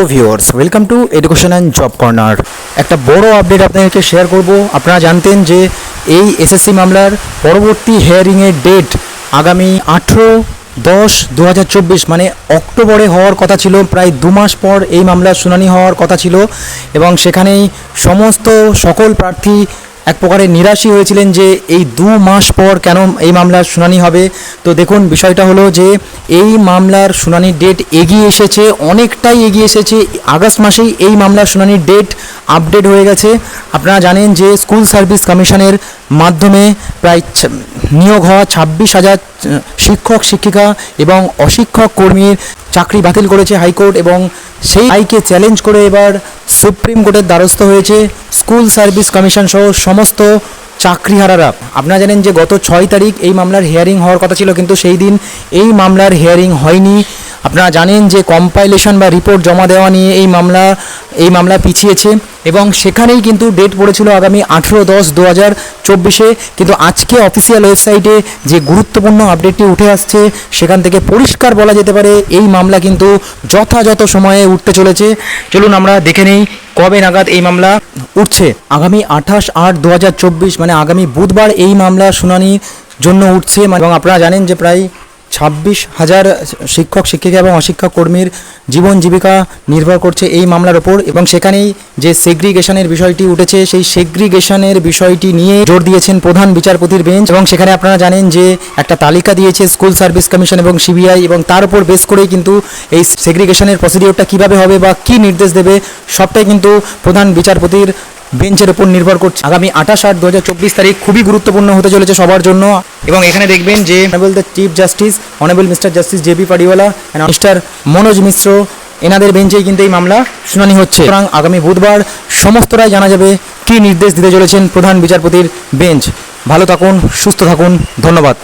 Hello viewers welcome to education and job corner একটা বড় update আপনাদেরকে শেয়ার করব। আপনারা জানতেন যে এই এসএসসি মামলার পরবর্তী হেয়ারিংয়ের ডেট আগামী আঠেরো দশ দু মানে অক্টোবরে হওয়ার কথা ছিল। প্রায় দু মাস পর এই মামলার শুনানি হওয়ার কথা ছিল এবং সেখানেই সমস্ত সকল প্রার্থী এক প্রকারে নিরাশই হয়েছিলেন যে এই দু মাস পর কেন এই মামলার শুনানি হবে। তো দেখুন, বিষয়টা হলো যে এই মামলার শুনানির ডেট এগিয়ে এসেছে, অনেকটাই এগিয়ে এসেছে। আগস্ট মাসেই এই মামলার শুনানির ডেট আপডেট হয়ে গেছে। আপনারা জানেন যে স্কুল সার্ভিস কমিশনের মাধ্যমে প্রায় নিয়োগ হওয়া ছাব্বিশ হাজার শিক্ষক, শিক্ষিকা এবং অশিক্ষক কর্মীর চাকরি বাতিল করেছে হাইকোর্ট এবং সেই আইকে চ্যালেঞ্জ করে এবার সুপ্রিম কোর্টের দ্বারস্থ হয়েছে স্কুল সার্ভিস কমিশন সহ সমস্ত চাকরিহারারা। আপনারা জানেন যে গত ছয় তারিখ এই মামলার হিয়ারিং হওয়ার কথা ছিল, কিন্তু সেই দিন এই মামলার হিয়ারিং হয়নি। আপনারা জানেন যে কম্পাইলেশন বা রিপোর্ট জমা দেওয়া নিয়ে এই মামলা এই মামলা পিছিয়েছে এবং সেখানেই কিন্তু ডেট পড়েছিল আগামী আঠেরো দশ দু হাজার চব্বিশে। কিন্তু আজকে অফিসিয়াল ওয়েবসাইটে যে গুরুত্বপূর্ণ আপডেটটি উঠে আসছে, সেখান থেকে পরিষ্কার বলা যেতে পারে এই মামলা কিন্তু যথাযথ সময়ে উঠতে চলেছে। চলুন আমরা দেখে নেই কবে নাগাদ এই মামলা উঠছে। আগামী আঠাশ আট দু মানে আগামী বুধবার এই মামলা শুনানির জন্য উঠছে। এবং আপনারা জানেন যে প্রায় ছাব্বিশ হাজার শিক্ষক, শিক্ষিকা এবং অশিক্ষক কর্মীর জীবন জীবিকা নির্ভর করছে এই মামলার ওপর এবং সেখানেই যে সেগ্রিগেশনের বিষয়টি উঠেছে, সেই সেগ্রিগেশনের বিষয়টি নিয়ে জোর দিয়েছেন প্রধান বিচারপতির বেঞ্চ এবং সেখানে আপনারা জানেন যে একটা তালিকা দিয়েছে স্কুল সার্ভিস কমিশন এবং সিবিআই এবং তার উপর বেস করেই কিন্তু এই সেগ্রিগেশনের প্রসিডিওরটা কীভাবে হবে বা কি নির্দেশ দেবে, সবটাই কিন্তু প্রধান বিচারপতির বেঞ্চের উপর নির্ভর করছে। আগামী আঠাশ আট দু তারিখ খুবই গুরুত্বপূর্ণ হতে চলেছে সবার জন্য। এবং এখানে দেখবেন যে honourable the chief justice honourable mister justice J B Pardiwala and mister Manoj Mishra এনাদের বেঞ্চেই কিন্তু এই মামলা শুনানি হচ্ছে। সুতরাং আগামী বুধবার সমস্তটাই জানা যাবে কী নির্দেশ দিতে চলেছেন প্রধান বিচারপতির বেঞ্চ। ভালো থাকুন, সুস্থ থাকুন, ধন্যবাদ।